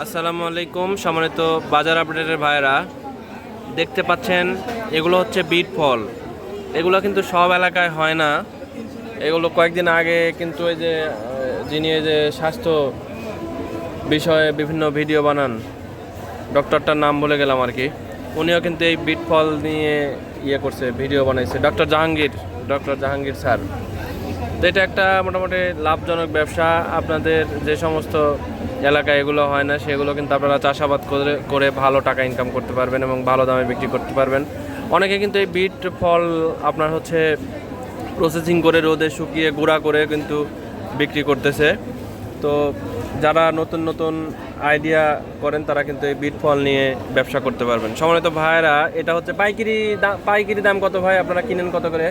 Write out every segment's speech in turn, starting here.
আসসালামু আলাইকুম, সম্মানিত বাজার আপডেটের ভাইরা দেখতে পাচ্ছেন, এগুলো হচ্ছে বিট ফল। এগুলো কিন্তু সব এলাকায় হয় না। এগুলো কয়েকদিন আগে কিন্তু এই যে যিনি এই যে স্বাস্থ্য বিষয়ে বিভিন্ন ভিডিও বানান, ডক্টরটার নাম বলে গেলাম আর কি, উনিও কিন্তু এই বিট ফল নিয়ে ইয়ে করছে, ভিডিও বানাইছে। Doctor Jahangir doctor Jahangir sir. তো এটা একটা মোটামুটি লাভজনক ব্যবসা। আপনাদের যে সমস্ত এলাকায় এগুলো হয় না সেগুলো কিন্তু আপনারা চাষাবাদ করে করে ভালো টাকা ইনকাম করতে পারবেন এবং ভালো দামে বিক্রি করতে পারবেন। অনেকে কিন্তু এই বিট ফল আপনার হচ্ছে প্রসেসিং করে রোদে শুকিয়ে গুঁড়া করে কিন্তু বিক্রি করতেছে। তো যারা নতুন নতুন আইডিয়া করেন তারা কিন্তু এই বিট ফল নিয়ে ব্যবসা করতে পারবেন। সম্মানিত ভাইয়েরা এটা হচ্ছে পাইকারি দাম পাইকারি দাম কত ভাই? আপনারা কিনেন কত করে?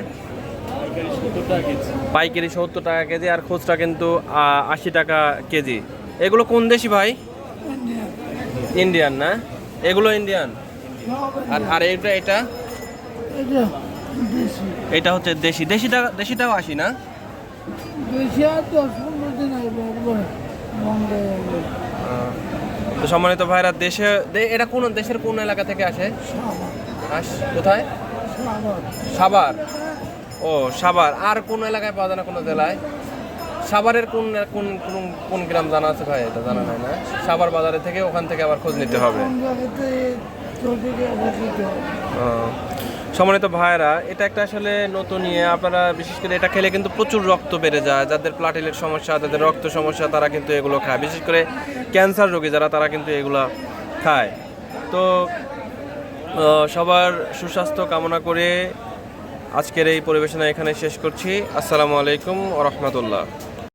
পাইকারি সত্তর টাকা কেজি। আর খুচরা কিন্তু আশি টাকা কেজি। এগুলো কোন দেশি ভাই? ইন্ডিয়ান না? এগুলো ইন্ডিয়ান? আর আর এটা এটা? এটা হচ্ছে দেশি। দেশিটা, দেশিটাও আসি না? তো সম্মানিত ভাইরা, দেশে এটা কোন, দেশের কোন এলাকা থেকে আসে? কোথায়? সাবার ও, সাভার। আর কোন এলাকায় পাওয়া যায় না কোনো জেলায়? সাভারের কোন কোন কোন কোন গ্রাম জানা আছে ভাই? এটা জানা নাই না। সাভার বাজারে থেকে ওখান থেকে আবার খোঁজ নিতে হবে। সম্মানিত ভাইরা এটা একটা আসলে নতুন নিয়ে আপনারা বিশেষ করে এটা খেলে কিন্তু প্রচুর রক্ত বেড়ে যায়। যাদের প্লাটিলের সমস্যা, যাদের রক্ত সমস্যা, তারা কিন্তু এগুলো খায়। বিশেষ করে ক্যান্সার রোগী যারা, তারা কিন্তু এগুলো খায়। তো সবার সুস্বাস্থ্য কামনা করে আজকের এই পরিবেশনা এখানে শেষ করছি। আসসালামু আলাইকুম রহমতুল্লাহ।